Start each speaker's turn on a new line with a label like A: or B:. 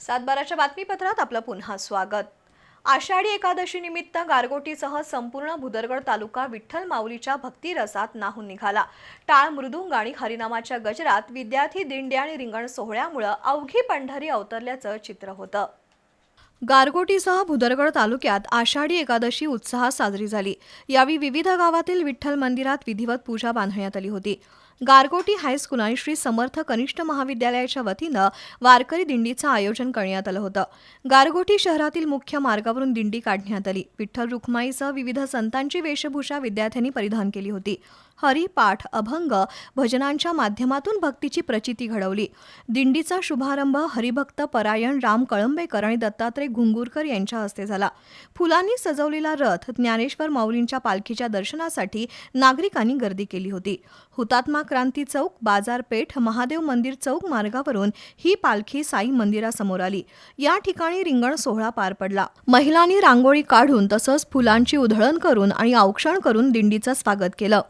A: सातबाराच्या बातमीपत्रात आपलं पुन्हा स्वागत. आषाढी एकादशी निमित्त गारगोटीसह संपूर्ण भुदरगड तालुका विठ्ठल माऊलीच्या भक्तिरसात नाहून निघाला. टाळ मृदुंग आणि हरिनामाच्या गजरात विद्यार्थी दिंडी आणि रिंगण सोहळ्यामुळं अवघी पंढरी अवतरल्याचं चित्र होतं. गारगोटीसह भुदरगड तालुक्यात आषाढी एकादशी उत्साहात साजरी झाली. यावेळी विविध गावातील विठ्ठल मंदिरात विधिवत पूजा बांधण्यात आली होती. गारगोटी हायस्कूल आणि श्री समर्थ कनिष्ठ महाविद्यालयाच्या वतीनं वारकरी दिंडीचं आयोजन करण्यात आलं होतं. गारगोटी शहरातील मुख्य मार्गावरून दिंडी काढण्यात आली. विठ्ठल रुक्माईसह विविध संतांची वेशभूषा विद्यार्थ्यांनी परिधान केली होती. हरिपाठ अभंग भजनांच्या माध्यमातून भक्तीची प्रचिती घडवली. दिंडीचा शुभारंभ हरिभक्त परायण राम कळंबेकर आणि दत्तात्रय घुंगूरकर यांच्या हस्ते झाला. फुलांनी सजवलेला रथ ज्ञानेश्वर माऊलींच्या पालखीच्या दर्शनासाठी नागरिकांनी गर्दी केली होती. हुतात्मा क्रांती चौक बाजारपेठ महादेव मंदिर चौक मार्गावरून ही पालखी साई मंदिरासमोर आली. या ठिकाणी रिंगण सोहळा पार पडला. महिलांनी रांगोळी काढून तसंच फुलांची उधळण करून आणि औक्षण करून दिंडीचं स्वागत केलं.